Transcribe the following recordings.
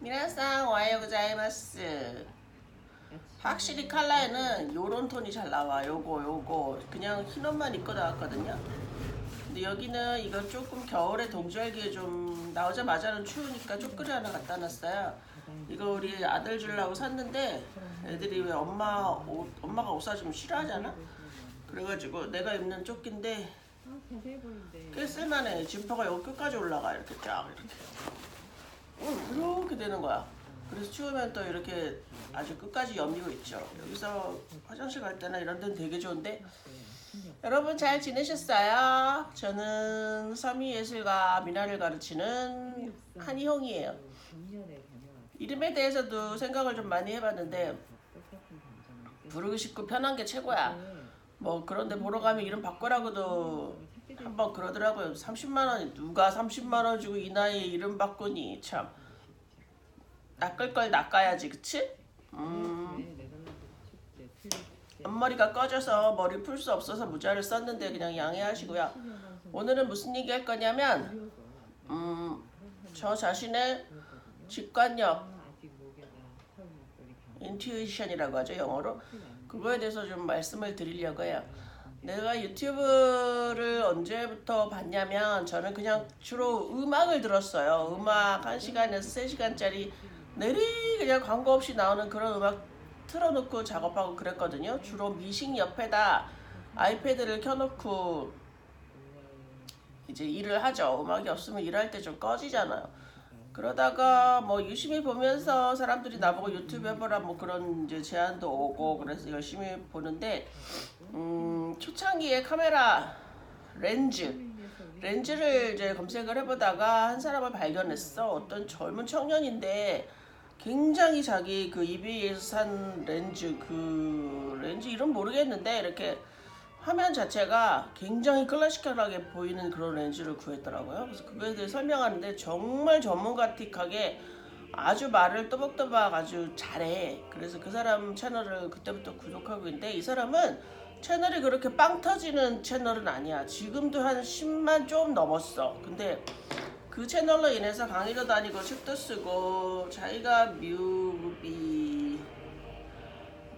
미나상 와요 고자이마스. 확실히 칼라에는 요런 톤이 잘 나와. 요거 요거 그냥 흰 옷만 입고 나왔거든요. 근데 여기는 이거 조금 겨울에 동절기에 좀 나오자마자는 추우니까 쪼끄리 하나 갖다 놨어요. 이거 우리 아들 주려고 샀는데 애들이 왜 엄마 옷 엄마가 옷 사주면 싫어하잖아. 그래가지고 내가 입는 조끼인데 꽤 쓸만해. 지퍼가 여기 끝까지 올라가 이렇게 쫙 이렇게. 어, 이렇게 되는 거야. 그래서 추우면 또 이렇게 아주 끝까지 여미고 있죠. 여기서 화장실 갈 때나 이런 데는 되게 좋은데 여러분 잘 지내셨어요? 저는 서미예술가 미나를 가르치는 한희홍이에요. 이름에 대해서도 생각을 좀 많이 해봤는데 부르고 싶고 편한 게 최고야. 뭐 그런데 보러 가면 이름 바꾸라고도 한번 그러더라고요. 30만 원이 누가 30만 원 주고 이 나이에 이름 바꾸니 참 낚을 걸 낚아야지, 그치? 음, 앞머리가 꺼져서 머리 풀 수 없어서 모자를 썼는데 그냥 양해하시고요. 오늘은 무슨 얘기 할 거냐면 음, 저 자신의 직관력 인투이션이라고 하죠 영어로 그거에 대해서 좀 말씀을 드리려고 해요. 내가 유튜브를 언제부터 봤냐면 저는 그냥 주로 음악을 들었어요. 음악 1시간에서 3시간짜리 내리 그냥 광고 없이 나오는 그런 음악 틀어놓고 작업하고 그랬거든요. 주로 미싱 옆에다 아이패드를 켜놓고 이제 일을 하죠. 음악이 없으면 일할 때 좀 꺼지잖아요. 그러다가 뭐 유심히 보면서 사람들이 나보고 유튜브 해보라 뭐 그런 이제 제안도 오고 그래서 열심히 보는데 음 초창기에 카메라 렌즈 렌즈를 이제 검색을 해보다가 한 사람을 발견했어 어떤 젊은 청년인데 굉장히 자기 그 EBA에서 산 렌즈 그 렌즈 이름 모르겠는데 이렇게 화면 자체가 굉장히 클래시컬하게 보이는 그런 렌즈를 구했더라고요. 그래서 그거에 대해 설명하는데 정말 전문가틱하게 아주 말을 또박또박 아주 잘해. 그래서 그 사람 채널을 그때부터 구독하고 있는데 이 사람은 채널이 그렇게 빵 터지는 채널은 아니야. 지금도 한 10만 좀 넘었어. 근데 그 채널로 인해서 강의도 다니고 책도 쓰고 자기가 뮤비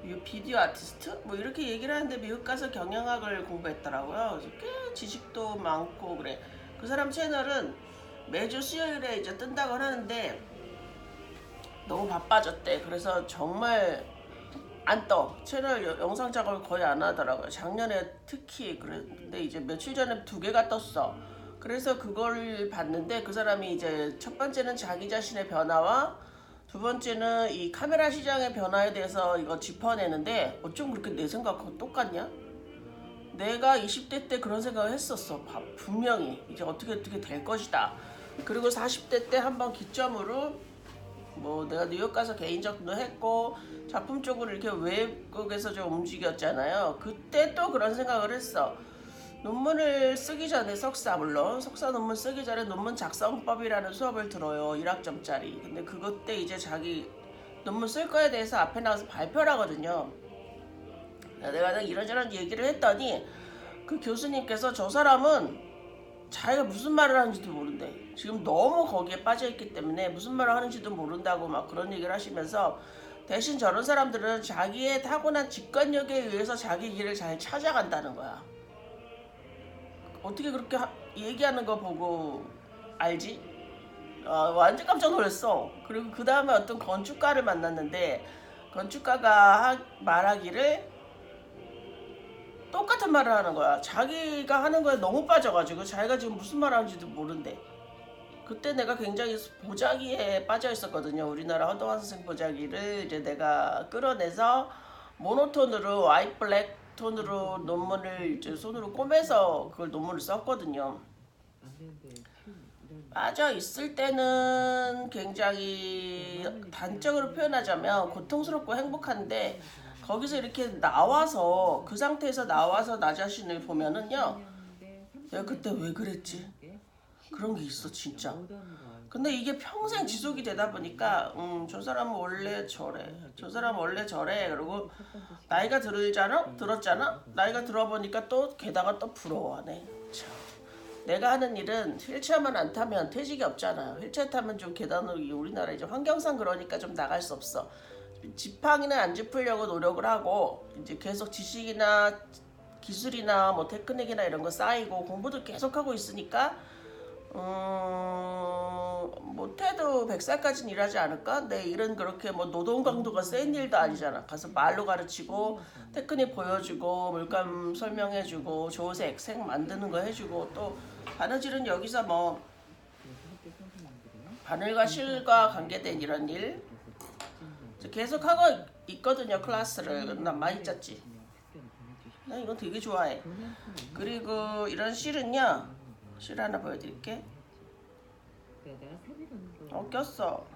뮤 비디오 아티스트 뭐 이렇게 얘기를 하는데 미국 가서 경영학을 공부했더라고요. 그래서 꽤 지식도 많고 그래. 그 사람 채널은 매주 수요일에 이제 뜬다고 하는데 너무 바빠졌대. 그래서 정말 안 떠. 채널 여- 영상 작업을 거의 안 하더라고요. 작년에 특히 그랬는데 이제 며칠 전에 두 개가 떴어. 그래서 그걸 봤는데 그 사람이 이제 첫 번째는 자기 자신의 변화와 두 번째는 이 카메라 시장의 변화에 대해서 이거 짚어내는데 어쩜 그렇게 내 생각하고 똑같냐? 내가 20대 때 그런 생각을 했었어. 바- 분명히 이제 어떻게 어떻게 될 것이다. 그리고 40대 때 한번 기점으로 뭐 내가 뉴욕 가서 개인적도 했고 작품 쪽으로 이렇게 외국에서 좀 움직였잖아요. 그때 또 그런 생각을 했어. 논문을 쓰기 전에 석사 물론 석사 논문 쓰기 전에 논문 작성법이라는 수업을 들어요. 1학점짜리. 근데 그것 때 이제 자기 논문 쓸 거에 대해서 앞에 나가서 발표를 하거든요. 내가 이런저런 얘기를 했더니 그 교수님께서 저 사람은 자기가 무슨 말을 하는지도 모른대. 지금 너무 거기에 빠져있기 때문에 무슨 말을 하는지도 모른다고 막 그런 얘기를 하시면서 대신 저런 사람들은 자기의 타고난 직관력에 의해서 자기 길을 잘 찾아간다는 거야. 어떻게 그렇게 하- 얘기하는 거 보고 알지? 아, 완전 깜짝 놀랐어. 그리고 그 다음에 어떤 건축가를 만났는데 건축가가 하- 말하기를 똑같은 말을 하는 거야. 자기가 하는 거에 너무 빠져가지고 자기가 지금 무슨 말 하는지도 모른대. 그때 내가 굉장히 보자기에 빠져 있었거든요. 우리나라 허동환 선생 보자기를 이제 내가 끌어내서 모노톤으로 와이트 블랙 톤으로 논문을 이제 손으로 꼬매서 그걸 논문을 썼거든요. 빠져 있을 때는 굉장히 단적으로 표현하자면 고통스럽고 행복한데 거기서 이렇게 나와서 그 상태에서 나와서 나 자신을 보면은요 내가 그때 왜 그랬지? 그런 게 있어 진짜. 근데 이게 평생 지속이 되다 보니까 음저 사람은 원래 저래 저 사람은 원래 저래 그리고 나이가 들잖아 들었잖아? 나이가 들어보니까 또 게다가 또 부러워하네. 참. 내가 하는 일은 휠체어만 안 타면 퇴직이 없잖아요. 휠체어 타면 좀 계단으로 이 우리나라 이제 환경상 그러니까 좀 나갈 수 없어. 지팡이는 안 짚으려고 노력을 하고 이제 계속 지식이나 기술이나 뭐 테크닉이나 이런 거 쌓이고 공부도 계속 하고 있으니까 음, 못해도 100살까지는 일하지 않을까? 내 일은 그렇게 뭐 노동 강도가 센 일도 아니잖아. 가서 말로 가르치고 테크닉 보여주고 물감 설명해주고 조색 색 만드는 거 해주고 또 바느질은 여기서 뭐 바늘과 실과 관계된 이런 일 계속 하고 있거든요 클래스를 난 많이 짰지. 나 이거 되게 좋아해. 그리고 이런 실은요 실 하나 보여드릴게. 어 꼈어.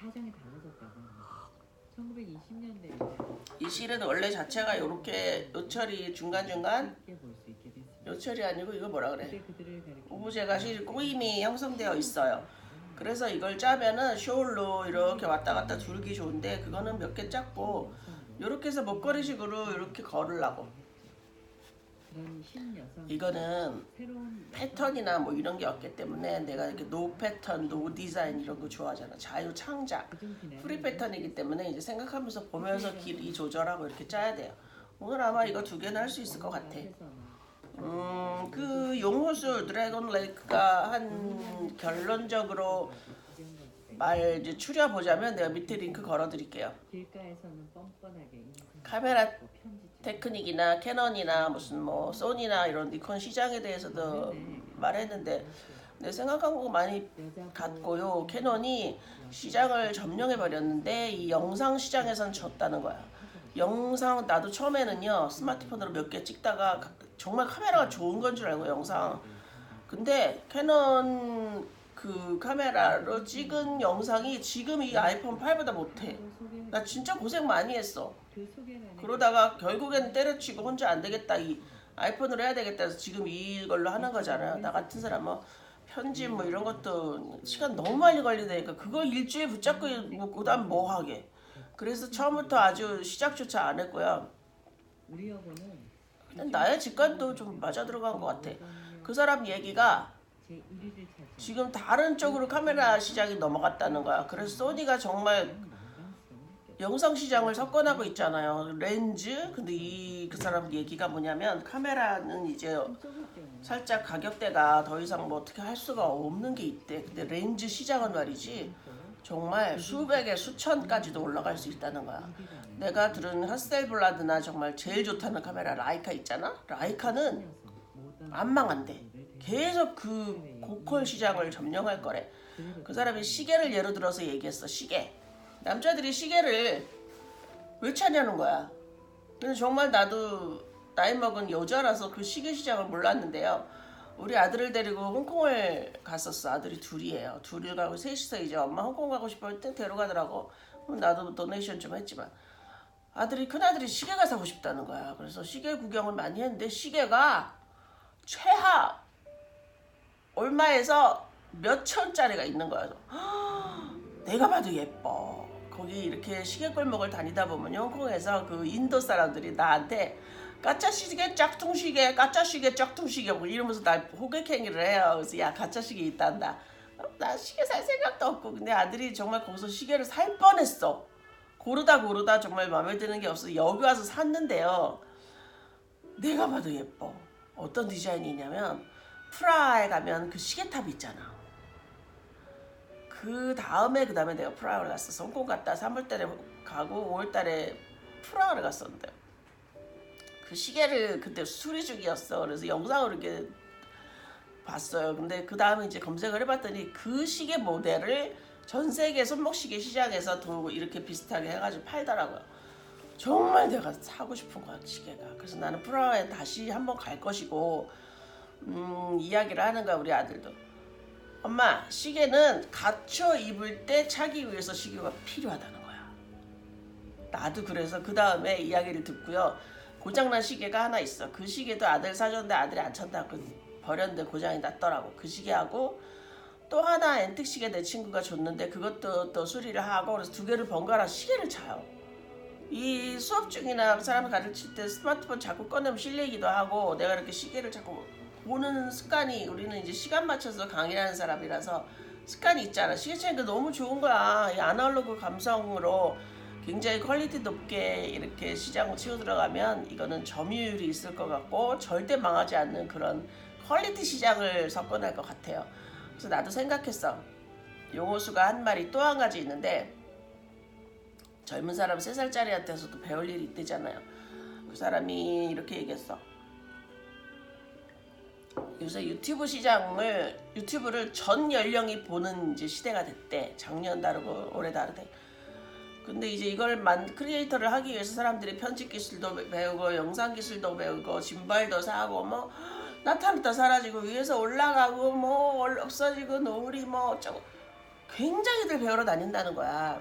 사정이 달라졌다고 합니다. 1920년대 이 실은 원래 자체가 이렇게 요철이 중간중간. 요철이 아니고 이거 뭐라 그래? 오브제가 실 꼬임이 형성되어 있어요. 그래서 이걸 짜면은 숄로 이렇게 왔다 갔다 두르기 좋은데 그거는 몇 개 짰고 이렇게 해서 목걸이식으로 이렇게 걸으려고. 이거는 패턴이나 뭐 이런 게 없기 때문에 내가 이렇게 노 패턴, 노 디자인 이런 거 좋아하잖아. 자유 창작. 가정기나 프리 패턴이기 때문에 이제 생각하면서 보면서 길이 조절하고 이렇게 짜야 돼요. 오늘 아마 이거 두 개는 할 수 있을 것 같아. 음, 그 용호술 드래곤 레이크가 한 결론적으로 말 이제 추려 보자면 내가 밑에 링크 걸어 드릴게요. 길가에서는 뻔뻔하게 인생 카메라 테크닉이나 캐논이나 무슨 뭐 소니나 이런 니콘 시장에 대해서도 말했는데 내 생각한 거 많이 같고요. 캐논이 시장을 점령해 버렸는데 이 영상 시장에선 졌다는 거야. 영상 나도 처음에는요 스마트폰으로 몇 개 찍다가 가- 정말 카메라가 좋은 건 줄 알고 영상. 근데 캐논 그 카메라로 찍은 영상이 지금 이 아이폰 8보다 못해. 나 진짜 고생 많이 했어. 그 그러다가 결국엔 때려치고 혼자 안 되겠다 이 아이폰으로 해야 되겠다 해서 지금 이걸로 하는 거잖아요. 나 같은 사람 뭐 편집 뭐 이런 것도 시간 너무 많이 걸리니까 그거 일주일 붙잡고 뭐 그다음 뭐 하게. 그래서 처음부터 아주 시작조차 안 했고요. 근데 나의 직관도 좀 맞아 들어간 것 같아. 그 사람 얘기가 제 1위를 차지 지금 다른 쪽으로 카메라 시장이 넘어갔다는 거야. 그래서 소니가 정말 영상 시장을 석권하고 있잖아요. 렌즈. 근데 이 그 사람 얘기가 뭐냐면 카메라는 이제 살짝 가격대가 더 이상 뭐 어떻게 할 수가 없는 게 있대. 근데 렌즈 시장은 말이지 정말 수백에 수천까지도 올라갈 수 있다는 거야. 내가 들은 하셀블라드나 정말 제일 좋다는 카메라 라이카 있잖아. 라이카는 안 망한대. 계속 그 고퀄 시장을 점령할 거래. 그 사람이 시계를 예로 들어서 얘기했어. 시계. 남자들이 시계를 왜 차냐는 거야. 근데 정말 나도 나이 먹은 여자라서 그 시계 시장을 몰랐는데요. 우리 아들을 데리고 홍콩을 갔었어. 아들이 둘이에요. 둘이 가고 셋이서 이제 엄마 홍콩 가고 싶어 할때 데려가더라고. 나도 도네이션 좀 했지만 아들이 큰 아들이 시계가 사고 싶다는 거야. 그래서 시계 구경을 많이 했는데 시계가 최하 얼마에서 몇 천짜리가 있는 거야. 내가 봐도 예뻐. 거기 이렇게 시계 골목을 다니다 보면 홍콩에서 그 인도 사람들이 나한테 가짜 시계 짝퉁 시계 가짜 시계 짝퉁 시계 뭐 이러면서 날 호객행위를 해요. 그래서 야 가짜 시계 있단다. 어, 나 시계 살 생각도 없고 근데 아들이 정말 거기서 시계를 살 뻔했어. 고르다 고르다 정말 마음에 드는 게 없어 여기 와서 샀는데요. 내가 봐도 예뻐. 어떤 디자인이냐면 프라하에 가면 그 시계탑 있잖아. 그 다음에 그 다음에 내가 프라하를 갔어. 홍콩 갔다 3월달에 가고 5월달에 프라하를 갔었는데 그 시계를 그때 수리 중이었어. 그래서 영상으로 이렇게 봤어요. 근데 그 다음에 이제 검색을 해봤더니 그 시계 모델을 전 세계 손목시계 시장에서 도 이렇게 비슷하게 해가지고 팔더라고요. 정말 내가 사고 싶은 거야 시계가. 그래서 나는 프라하에 다시 한번 갈 것이고 음, 이야기를 하는 거야 우리 아들도. 엄마 시계는 갖춰 입을 때 차기 위해서 시계가 필요하다는 거야. 나도 그래서 그 다음에 이야기를 듣고요. 고장난 시계가 하나 있어. 그 시계도 아들 사줬는데 아들이 안. 그 버렸는데 고장이 났더라고. 그 시계하고 또 하나 앤틱 시계 내 친구가 줬는데 그것도 또 수리를 하고 그래서 두 개를 번갈아 시계를 차요. 이 수업 중이나 사람 가르칠 때 스마트폰 자꾸 꺼내면 실례기도 하고 내가 이렇게 시계를 자꾸 보는 습관이 우리는 이제 시간 맞춰서 강의하는 사람이라서 습관이 있잖아. 차니까 너무 좋은 거야. 이 아날로그 감성으로 굉장히 퀄리티 높게 이렇게 시장을 치고 들어가면 이거는 점유율이 있을 것 같고 절대 망하지 않는 그런 퀄리티 시장을 접근할 것 같아요. 그래서 나도 생각했어. 용호수가 한 말이 또 한 가지 있는데 젊은 사람 3살짜리한테서도 배울 일이 있대잖아요. 그 사람이 이렇게 얘기했어. 요새 유튜브 시장을 유튜브를 전 연령이 보는 이제 시대가 됐대. 작년 다르고 올해 다르대. 근데 이제 이걸 만 크리에이터를 하기 위해서 사람들이 편집 기술도 배우고 영상 기술도 배우고 짐발도 사고 뭐 나타났다 사라지고 위에서 올라가고 뭐 얼- 없어지고 노을이 뭐 어쩌고 굉장히들 배우러 다닌다는 거야.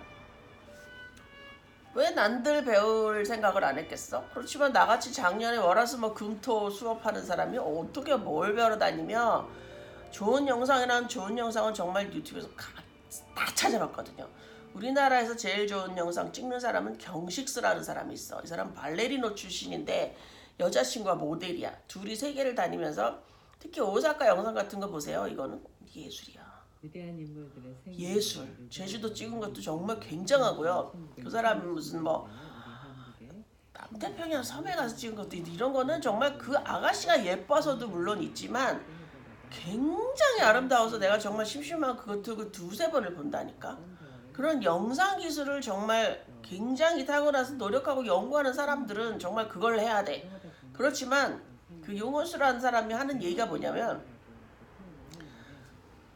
왜 난들 배울 생각을 안 했겠어? 그렇지만 나같이 작년에 월화수목 금토 수업하는 사람이 어떻게 뭘 배우러 다니며 좋은 영상이란 좋은 영상은 정말 유튜브에서 가- 다 찾아봤거든요. 우리나라에서 제일 좋은 영상 찍는 사람은 경식스라는 사람이 있어. 이 사람 발레리노 출신인데 여자친구가 모델이야. 둘이 세계를 다니면서 특히 오사카 영상 같은 거 보세요. 이거는 예술이야. 예술. 제주도 찍은 것도 정말 굉장하고요. 그 사람은 무슨 뭐 남태평양 섬에 가서 찍은 것도 이런 거는 정말 그 아가씨가 예뻐서도 물론 있지만 굉장히 아름다워서 내가 정말 심심한 그것도 그 두세 번을 본다니까. 그런 영상 기술을 정말 굉장히 타고나서 노력하고 연구하는 사람들은 정말 그걸 해야 돼. 그렇지만 그 용호수라는 사람이 하는 얘기가 뭐냐면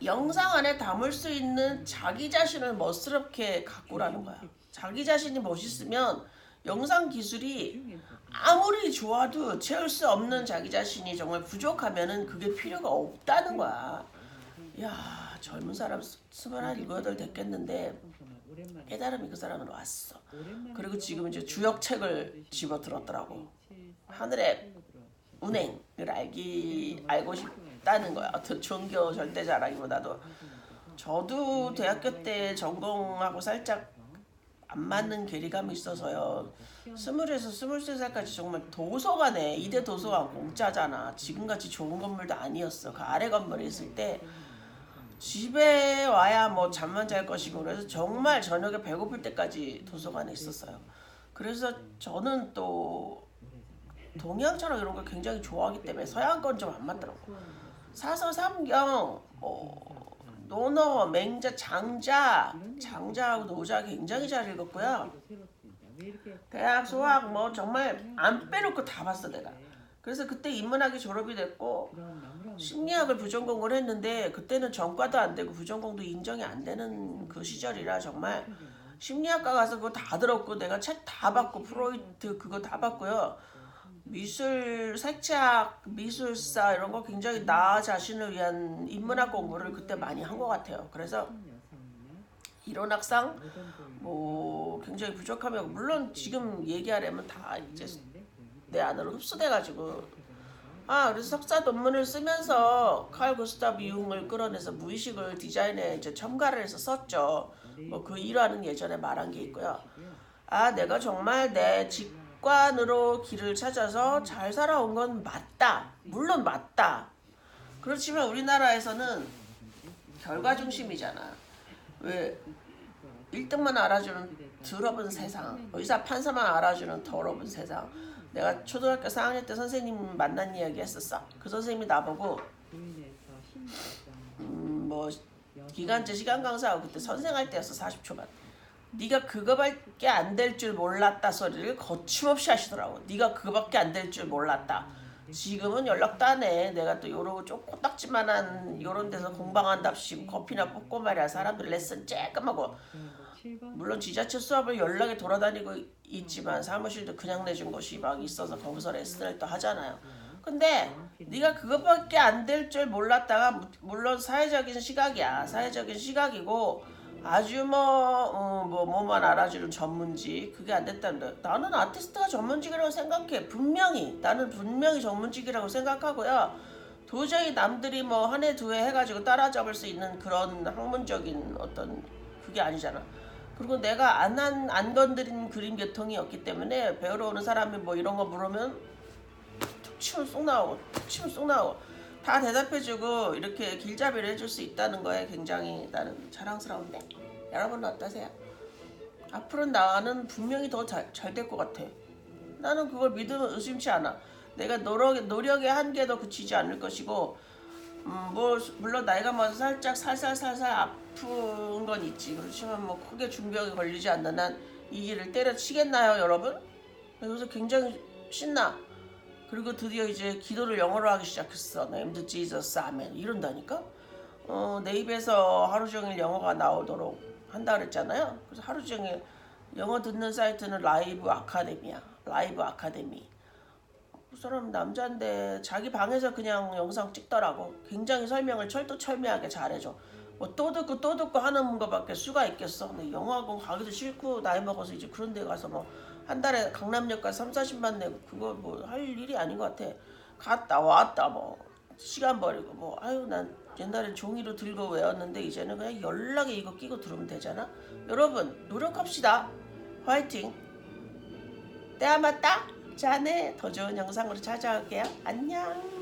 영상 안에 담을 수 있는 자기 자신을 멋스럽게 가꾸라는 거야. 자기 자신이 멋있으면 영상 기술이 아무리 좋아도 채울 수 없는 자기 자신이 정말 부족하면은 그게 필요가 없다는 거야. 야 젊은 사람 스- 스물한 일곱여덟 됐겠는데 깨달음이 그 사람은 왔어. 그리고 지금 이제 주역 책을 집어 들었더라고. 하늘의 운행을 알기 알고 싶 다는 거야. 어떤 종교 절대자라기보다도 저도 대학교 때 전공하고 살짝 안 맞는 괴리감이 있어서요. 스물에서 스물세 살까지 정말 도서관에 이대 도서관 공짜잖아. 지금같이 좋은 건물도 아니었어. 그 아래 건물에 있을 때 집에 와야 뭐 잠만 잘 것이고 그래서 정말 저녁에 배고플 때까지 도서관에 있었어요. 그래서 저는 또 동양처럼 이런 걸 굉장히 좋아하기 때문에 서양 건 좀 안 맞더라고. 사서 삼경, 뭐 논어, 맹자, 장자, 장자하고 노자 굉장히 잘 읽었고요. 대학 수학 뭐 정말 안 빼놓고 다 봤어 내가. 그래서 그때 인문학이 졸업이 됐고 심리학을 부전공을 했는데 그때는 전과도 안 되고 부전공도 인정이 안 되는 그 시절이라 정말 심리학과 가서 그거 다 들었고 내가 책 다 받고 프로이트 그거 다 받고요. 미술 색채학, 미술사 이런 거 굉장히 나 자신을 위한 인문학 공부를 그때 많이 한 것 같아요. 그래서 이론학상 뭐 굉장히 부족하며 물론 지금 얘기하려면 다 이제 내 안으로 흡수돼 가지고 아 그래서 석사 논문을 쓰면서 칼 구스타브 융을 끌어내서 무의식을 디자인에 이제 첨가를 해서 썼죠. 뭐 그 일화는 예전에 말한 게 있고요. 아 내가 정말 내 직 관으로 길을 찾아서 잘 살아온 건 맞다. 물론 맞다. 그렇지만 우리나라에서는 결과 중심이잖아. 왜 1등만 알아주는 더러운 세상, 의사 판사만 알아주는 더러운 세상. 내가 초등학교 4학년 때 선생님 만난 이야기 했었어. 그 선생님이 나보고 음, 뭐 기간제 시간 강사하고 그때 선생할 때였어 40초만. 네가 그거밖에 안 될 줄 몰랐다 소리를 거침없이 하시더라고. 네가 그거밖에 안 될 줄 몰랐다. 지금은 연락도 안 해. 내가 또 요러고 좀 코딱지만한 요런 데서 공방한답시 커피나 뽑고 말이야. 사람들 레슨 쬐끔하고 물론 지자체 수업을 연락에 돌아다니고 있지만 사무실도 그냥 내준 곳이 막 있어서 거기서 레슨을 또 하잖아요. 근데 네가 그것밖에 안 될 줄 몰랐다가 무- 물론 사회적인 시각이야. 사회적인 시각이고 아주 뭐, 어, 뭐 뭐만 알아주는 전문직 그게 안 됐다는데 나는 아티스트가 전문직이라고 생각해. 분명히 나는 분명히 전문직이라고 생각하고요. 도저히 남들이 뭐 한 해 두 해 해가지고 따라잡을 수 있는 그런 학문적인 어떤 그게 아니잖아. 그리고 내가 안 한 안 건드린 그림 계통이 없기 때문에 배우러 오는 사람이 뭐 이런 거 물으면 툭 치면 쏙 나오고 툭 치면 쏙 나오고 다 대답해주고 이렇게 길잡이를 해줄 수 있다는 거에 굉장히 나는 자랑스러운데 여러분은 어떠세요? 앞으로는 나는 분명히 더 잘 될 것 같아. 나는 그걸 믿으면 의심치 않아. 내가 노력, 노력의 한계도 그치지 않을 것이고 음, 뭐 물론 나이가 먹어서 살짝 살살살살 아픈 건 있지. 그렇지만 뭐 크게 중병에 걸리지 않는 한이 길을 때려치겠나요, 여러분? 그래서 굉장히 신나. 그리고 드디어 이제 기도를 영어로 하기 시작했어. 네임드 지저스 아멘 이런다니까. 어, 내 입에서 하루 종일 영어가 나오도록 한다 그랬잖아요. 그래서 하루 종일 영어 듣는 사이트는 라이브 아카데미야. 라이브 아카데미. 그 사람 남자인데 자기 방에서 그냥 영상 찍더라고. 굉장히 설명을 철두철미하게 잘해줘. 뭐 또 듣고 또 듣고 하는 거밖에 수가 있겠어. 근데 영어학원 가기도 싫고 나이 먹어서 이제 그런 데 가서 뭐 한 달에 강남역까지 3, 40만 내고 그거 뭐 할 일이 아닌 것 같아. 갔다 왔다 뭐 시간 버리고 뭐 아유 난 옛날엔 종이로 들고 외웠는데 이제는 그냥 연락에 이거 끼고 들으면 되잖아. 여러분 노력합시다. 화이팅. 때야 맞다. 자네 더 좋은 영상으로 찾아올게요. 안녕.